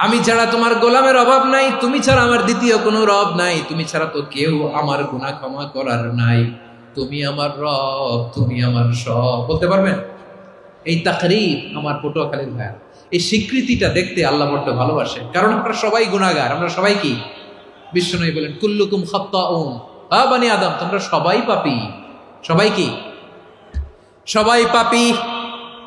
আমি ছাড়া তোমার গোলামের অভাব নাই, তুমি ছাড়া আমার দ্বিতীয় কোনো রব নাই, তুমি ছাড়া তো কেউ আমার গুনাহ ক্ষমা করার নাই। তুমি আমার রব, তুমি আমার সব। বলতে পারবেন? এই তাকরির আমার পটুয়াখালীর ভাইয়া এই স্বীকৃতিটা দেখতে আল্লাহ বড্ড ভালোবাসে কারণ আমরা সবাই গুণাগার আমরা সবাই কি? বিশ্বনবী বলেন, কুল্লুকুম খাত্তাউন। আ বানি আদম, তোমরা সবাই পাপি। সবাই কি? সবাই পাপী।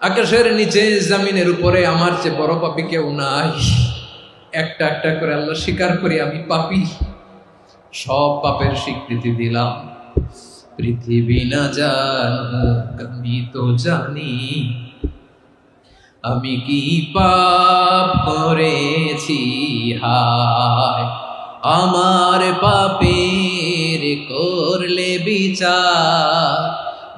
আকাশের নিচে, জামিনের উপরে আমার চেয়ে বড় পাপি কেউ নাই। একটা একটা করে আল্লাহ স্বীকার করি, আমি পাপি। সব পাপের স্বীকৃতি দিলাম। পৃথিবী না জানুক, আমি তো জানি। আমি কি পাপ করেছি? হায়, আমার পাপের করলে বিচার।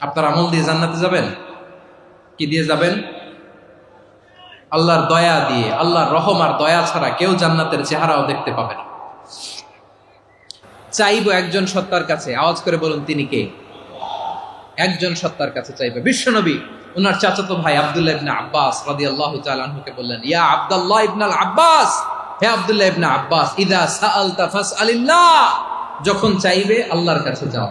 আপনার আমল দিয়ে জান্নাতে যাবেন? কি দিয়ে যাবেন? আল্লাহর দয়া দিয়ে, আল্লাহর রহম আর দয়া ছাড়া কেউ জান্নাতের চেহারাও দেখতে পাবে না। চাইব একজন সত্তার কাছে। আওয়াজ করে বলুন, তিনি কে? একজন সত্তার কাছে চাইবে। বিশ্বনবী ওনার চাচাতো ভাই আব্দুল্লাহ ইবনে আব্বাস রাদিয়াল্লাহু তাআলা আনহুকে বললেন, ইয়া আব্দুল্লাহ ইবনে আল আব্বাস হে আব্দুল্লাহ ইবনে আব্বাস, ইদা সাআলতা ফাসআলিল্লাহ। যখন চাইবে আল্লাহর কাছে যাও।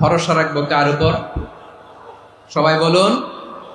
ভরসা রাখব কার উপর? সবাই বলুন।